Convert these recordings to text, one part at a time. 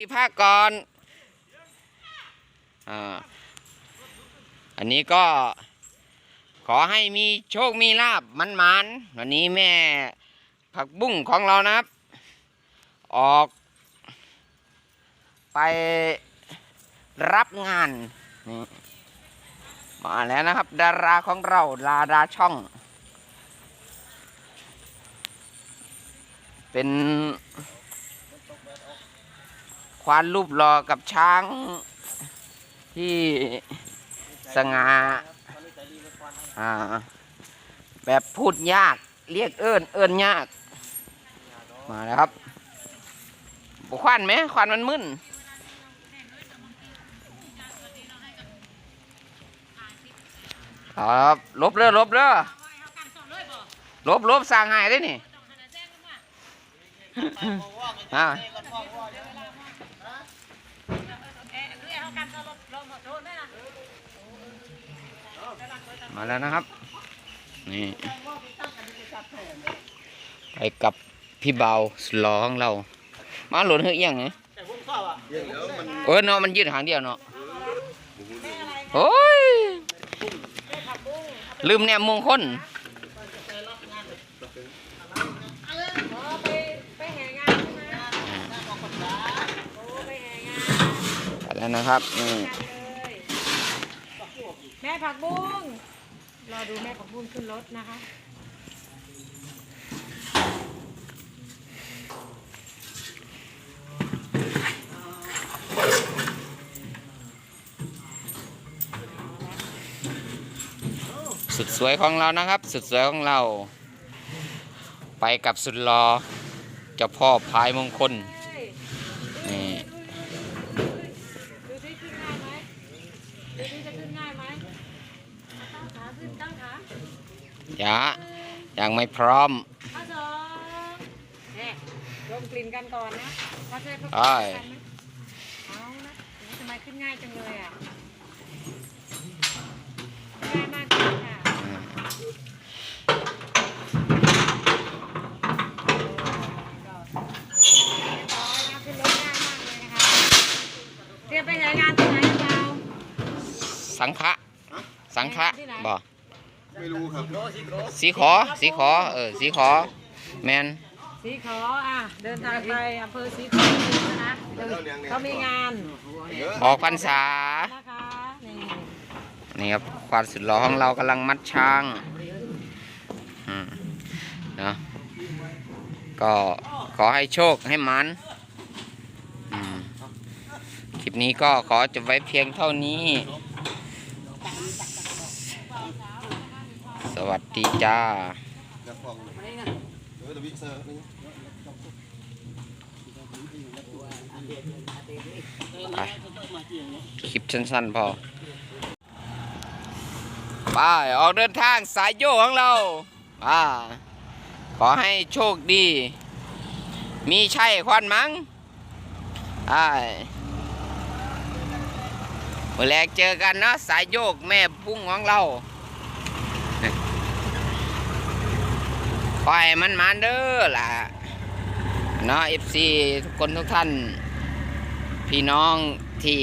ที่ภาคก่อนอ่าอันนี้ก็ขอให้มีโชคมีลาบมันมันวันนี้แม่ผักบุ้งของเรานะครับ ออก ไปรับงานนี่มาแล้วนะครับ ดาราของเราดาราช่อง เป็น ควานรูปรอกับช้าง ที่สง่าอ่าแบบพูดยากเรียกเอิญเอิญยาก มาแล้วครับบควันไหมควันมันมึนครับลบเด้อลบเด้อลบลบสร้างหายได้นี่อ่า มาแล้วนะครับ นี่ไปกับพี่เบาสลอของเรา มาหล่นเฮ้ยยังไงเออเนาะมันยืดหางเดียวเนาะโอ้ยลืมแนมมงคล ไปแห่งานใช่ไหมโอ้ไปแห่งาน ไปแล้วนะครับนี่เลยแม่ผักบุ้งรอดูแม่ผักบุ้งขึ้นรถนะคะสุดสวยของเรานะครับ สุดสวยของเรา ไปกับสุดรอเจ้าพ่อพายมงคล เฮ้ย นี่ ดูสิขึ้นง่ายไหมดูสิจะขึ้นง่ายไหมตั้ง ขาขึ้นตั้งขายะยังไม่พร้อมข้อสองเนี่ยดมกลิ่นกันก่อนนะว่าจะเขาใช่กันไหมเอานะโอ้ทำไมขึ้นง่ายจังเลยอะง่ายมากเลยค่ะเตรียมไปไหนงานที่ไหนเราสังฆะสังฆะบ่ ไม่รู้ครับ สีขอ สีขอ เออ สีขอ แมน สีขออะเดินทางไปอำเภอสีขอนะคะเขามีงานออกพรรษา นะคะนี่นี่ครับควานสุดหล่อของเรากำลังมัดช้างอืมเนาะก็ขอให้โชคให้มันอืมคลิปนี้ก็ขอจบไว้เพียงเท่านี้ วัสดีจ้าจะฟองเออเดวิเซอร์นี่ไปคลิปสั้นๆพอ ไป ออกเดินทางสายโยกของเราอ่าขอให้โชคดี มีชัยควันมั้งไอ้เมื่อแรกเจอกันเนาะสายโยกแม่พุ่งของเรา ขอให้มันมาเด้อล่ะเนาะเอฟซีทุกคนทุกท่าน พี่น้องที่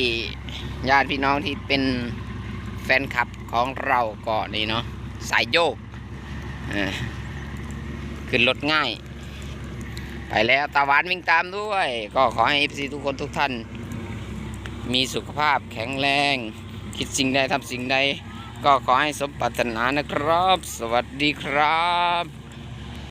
ญาติพี่น้องที่เป็นแฟนคลับของเราก็นี่เนาะสายโยกเออขึ้นรถง่าย ไปแล้วตาหวานวิ่งตามด้วย ก็ขอให้ FC ทุกคนทุกท่าน มีสุขภาพแข็งแรง คิดสิ่งใดทำสิ่งใด ก็ขอให้สมปรารถนานะครับ สวัสดีครับ